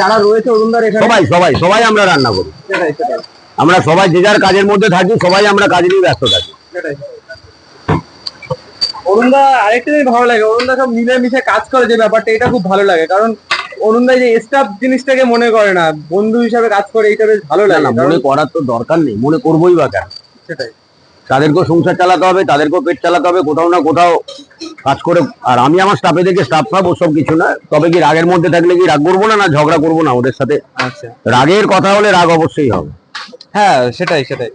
যারা রয়েছে অরুণদার এখানে সবাই সবাই সবাই আমরা রান্না করি। সেটাই সেটাই। আমরা সবাই যে যার কাজের মধ্যে থাকি সবাই আমরা কাজে নিয়ে ব্যস্ত থাকি। অরুণদা আরেকটা জিনিস ভালো লাগে। অরুণদা সব মিলেমিশে কাজ করে যে ব্যাপারটা এটা খুব ভালো লাগে। কারণ অরুণদা যে স্টাফ জিনিসটাকে মনে করে না বন্ধু হিসাবে কাজ করে এটা বেশ ভালো লাগে। না মনে করার তো দরকার নেই। মনে করবোই বা কেন? সেটাই। তাদেরকেও সংসার চালাতে হবে তাদেরকেও পেট চালাতে হবে কোথাও না কোথাও কাজ করে। আর আমি আমার স্টাফে দেখে স্টাফ পাবো সব কিছু না। তবে কি রাগের মধ্যে থাকলে কি রাগ করব না না ঝগড়া করব না ওদের সাথে? আচ্ছা। রাগের কথা হলে রাগ অবশ্যই হবে। হ্যাঁ সেটাই সেটাই।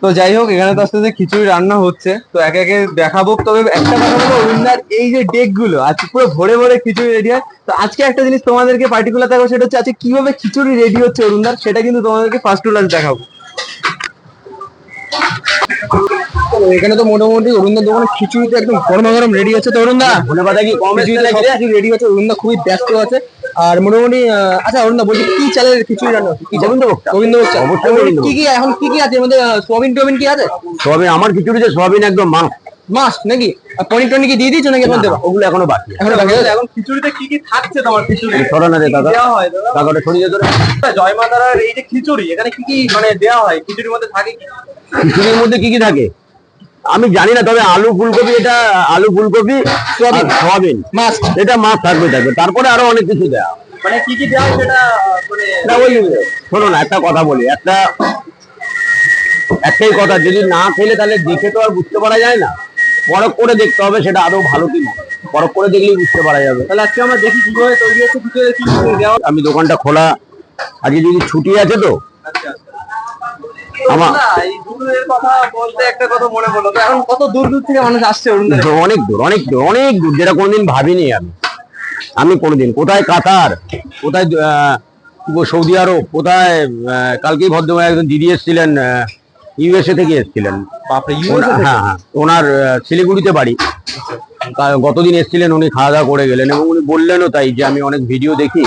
তো যাই হোক এখানে তো আস্তে আস্তে খিচুড়ি রান্না হচ্ছে। তো একে একে দেখাবো। তবে একটা কথা বলব অরুণদার এই যে ডেকগুলো আজকে পুরো ভরে ভরে খিচুড়ি রেডি হয়। তো আজকে একটা জিনিস তোমাদেরকে পার্টিকুলার দেখাবো সেটা হচ্ছে আজকে কীভাবে খিচুড়ি রেডি হচ্ছে অরুণদার সেটা কিন্তু তোমাদেরকে ফার্স্ট টু লাস্ট দেখাবো। এখানে তো মোটামুটি অরুণদার দোকানে খিচুড়ি তো একদম গরম গরম রেডি আছে তো অরুণদা মনে কথা কি কম? রেডি আছে অরুণদা খুবই ব্যস্ত আছে আর মোটামুটি আচ্ছা অরুণদা বলছি কি চালের খিচুড়ি রান্না হচ্ছে? কি চাল? গোবিন্দভোগটা। গোবিন্দভোগ চাল। গোবিন্দভোগ। কি কি এখন কি কি আছে মধ্যে সোয়াবিন টোয়াবিন কি আছে সোয়াবিন আমার খিচুড়িতে সোয়াবিন একদম মাংস মাছ নাকি আর পনির টনির কি দিয়ে দিয়েছ নাকি এখন দেবা ওগুলো এখনও বাকি। এখন বাকি? এখন খিচুড়িতে কি কি থাকছে তোমার খিচুড়ি এই সরানো রে দেওয়া হয় দাদা সরিয়ে যেত জয় মা তারার এই যে খিচুড়ি এখানে কি কি মানে দেওয়া হয় খিচুড়ির মধ্যে থাকে কি খিচুড়ির মধ্যে কি কি থাকে? আমি জানি না তবে আলু ফুলকপি এটা আলু ফুলকপি সোয়াবিন। আর এটা মাছ থাকবে থাকবে। তারপরে আরও অনেক কিছু দেয়া। মানে কি কি দেওয়া সেটা মানে শোনো না একটা কথা বলি। একটা একটাই কথা যদি না খেলে তাহলে দেখে তো আর বুঝতে পারা যায় না। পরক করে দেখতে হবে সেটা আদৌ ভালো কিনা পরক করে দেখলেই বুঝতে পারা যাবে। তাহলে আজকে আমরা দেখি কীভাবে তৈরি হচ্ছে কি। আমি দোকানটা খোলা। আজকে যদি ছুটি আছে তো? আচ্ছা আমার না, কথা বলতে একটা কথা মনে পড়ল। তো এখন কত দূর দূর থেকে মানুষ আসছে অরুণদার অনেক দূর অনেক দূর অনেক দূর যেটা কোনোদিন ভাবিনি আমি। আমি কোনোদিন। কোথায় কাতার? কোথায় সৌদি আরব? কোথায় আহ, কালকেই ভদ্রমহিলা একজন দিদি এসেছিলেন ইউএসএ থেকে এসেছিলেন। হ্যাঁ হ্যাঁ ওনার শিলিগুড়িতে বাড়ি। গতদিন এসেছিলেন উনি খাওয়া দাওয়া করে গেলেন এবং উনি বললেনও তাই যে আমি অনেক ভিডিও দেখি।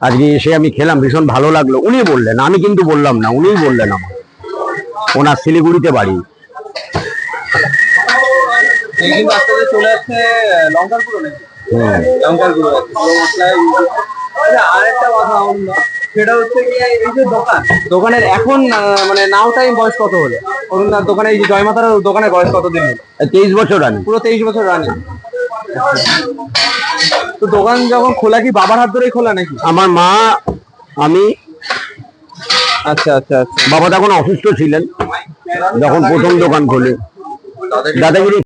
আজকে এসে আমি খেলাম ভীষণ ভালো লাগল। উনি বললেন আমি কিন্তু বললাম না উনিই বললেন আমার ওনার শিলিগুড়িতে বাড়ি। চলে যাচ্ছে লঙ্কার গুঁড়ো নাকি? লঙ্কার গুঁড়ো আচ্ছা আরেকটা কথা সেটা হচ্ছে কি এই যে দোকান দোকানের এখন মানে নাও টাইম বয়স কত হলো? অরুণদার দোকানে এই যে জয়মাতার দোকানের বয়স কত দিন হলো? তেইশ বছর পুরো তেইশ বছর রানি। তো দোকান যখন খোলা কি বাবার হাত ধরেই খোলা নাকি? আমার মা আমি আচ্ছা আচ্ছা আচ্ছা। বাবা তখন অসুস্থ ছিলেন যখন প্রথম দোকান খোলে। দাদাগিরি